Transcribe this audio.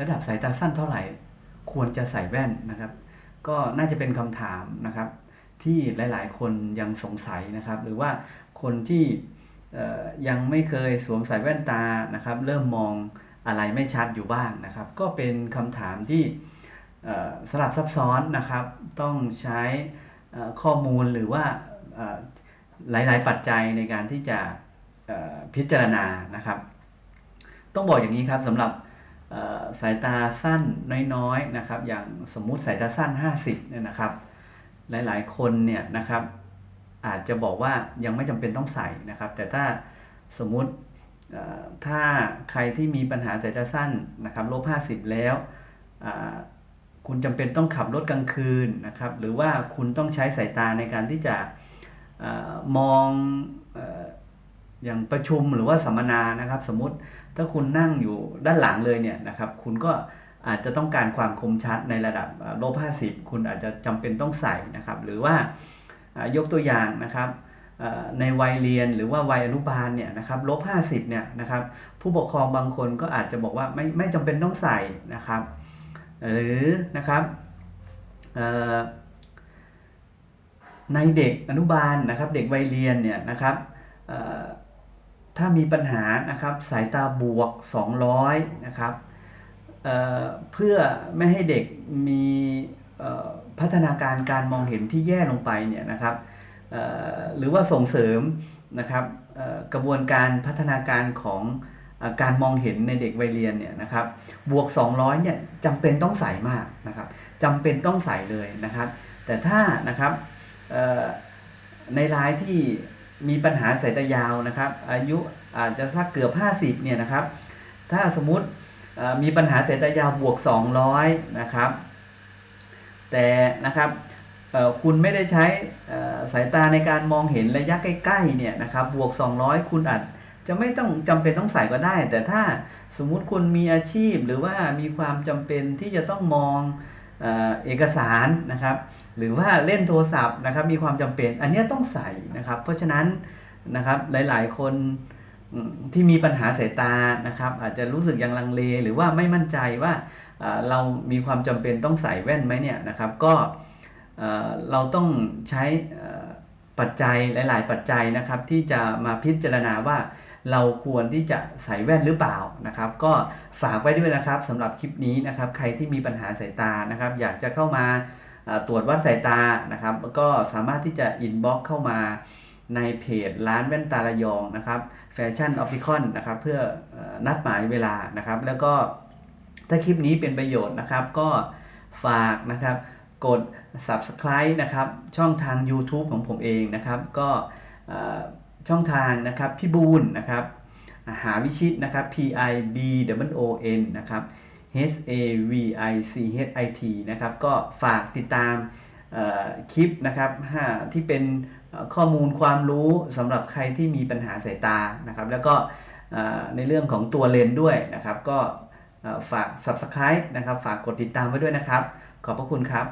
ระดับสายตาสั้นเท่าไหร่ ควรจะใส่แว่นนะครับ ก็น่าจะเป็นคำถามนะครับ ที่หลาย ๆ คนยังสงสัยนะครับ หรือว่าคนที่ยังไม่เคยสวมใส่แว่นตานะครับ เริ่มมองอะไรไม่ชัดอยู่บ้างนะครับ ก็เป็นคำถามที่สลับซับซ้อนนะครับ ต้องใช้ข้อมูลหรือว่าหลาย ๆ ปัจจัยในการที่จะพิจารณานะครับ ต้องบอกอย่างนี้ครับสำหรับ สายตาสั้นน้อยๆนะครับ อย่างสมมุติสายตาสั้น 50เนี่ยนะครับ หลายๆคนเนี่ยนะครับ อาจจะบอกว่ายังไม่จำเป็นต้องใส่นะครับ แต่ถ้าสมมุติถ้าใครที่มีปัญหาสายตาสั้นนะครับลบ50 แล้วคุณจำเป็นต้องขับรถกลางคืนนะครับ หรือว่าคุณต้องใช้สายตาในการที่จะอมอง อย่างประชุมหรือว่าสัมมนานะครับ สมมติถ้าคุณนั่งอยู่ด้านหลังเลยเนี่ยนะครับ คุณก็อาจจะต้องการความคมชัดในระดับเอ่อลบ50คุณอาจจะจำเป็นต้องใส่นะครับ หรือว่ายกตัวอย่างนะครับในวัยเรียนหรือว่าวัยอนุบาลเนี่ยนะครับลบ50เนี่ยนะครับ ผู้ปกครองบางคนก็อาจจะบอกว่าไม่ไม่จำเป็นต้องใส่นะครับ หรือนะครับในเด็กอนุบาลนะครับ เด็กวัยเรียนเนี่ยนะครับ ถ้ามีปัญหานะครับสายตาบวก 200 นะครับเเพื่อไม่ให้เด็กมีพัฒนาการการมองเห็นที่แย่ลงไปเนี่ยนะครับหรือว่าส่งเสริมนะครับกระบวนการพัฒนาการของอการมองเห็นในเด็กวัยเรียนเนี่ยนะครับบวก 200เนี่ยจำเป็นต้องใส่มากนะครับจำเป็นต้องใส่เลยนะครับ แต่ถ้านะครับในรายที่ มีปัญหาสายตายาวนะครับ อายุอาจจะสักเกือบ 50เนี่ยนะครับ ถ้าสมมุติมีปัญหาสายตายาวบวก 200นะครับ แต่นะครับคุณไม่ได้ใช้สายตาในการมองเห็นระยะใกล้ๆเนี่ยนะครับ บวก 200 คุณอาจจะไม่ต้องจำเป็นต้องใส่ก็ได้ แต่ถ้าสมมุติคุณมีอาชีพหรือว่ามีความจำเป็นที่จะต้องมอง เอกสารนะครับ หรือว่าเล่นโทรศัพท์นะครับ มีความจำเป็นอันนี้ต้องใส่นะครับ เพราะฉะนั้นนะครับหลาย ๆ คนที่มีปัญหาสายตานะครับ อาจจะรู้สึกยังลังเล หรือว่าไม่มั่นใจว่าเรามีความจำเป็นต้องใส่แว่นไหมเนี่ยนะครับ ก็เราต้องใช้ปัจจัยหลาย ๆ ปัจจัยนะครับ ที่จะมาพิจารณาว่า เราควรที่จะใส่แว่นหรือเปล่านะครับ ก็ฝากไว้ด้วยนะครับสำหรับคลิปนี้นะครับ ใครที่มีปัญหาสายตานะครับ อยากจะเข้ามาตรวจวัดสายตานะครับ ก็สามารถที่จะอินบ็อกเข้ามาในเพจร้านแว่นตาระยองนะครับแฟชั่นออปติคอนนะครับเพื่อนัดหมายเวลานะครับ แล้วก็ถ้าคลิปนี้เป็นประโยชน์นะครับ ก็ฝากนะครับกด subscribe นะครับ ช่องทาง YouTube ของผมเองนะครับ ก็ ช่องทางนะครับพี่บูนนะครับหาวิชิตนะครับ P I B W O N นะครับ H A V I C H I T นะครับก็ฝากติดตามคลิปนะครับที่เป็นข้อมูลความรู้สำหรับใครที่มีปัญหาสายตานะครับ แล้วก็ในเรื่องของตัวเลนด้วยนะครับ ก็ฝาก subscribe นะครับ ฝากกดติดตามไว้ด้วยนะครับ ขอบพระคุณครับ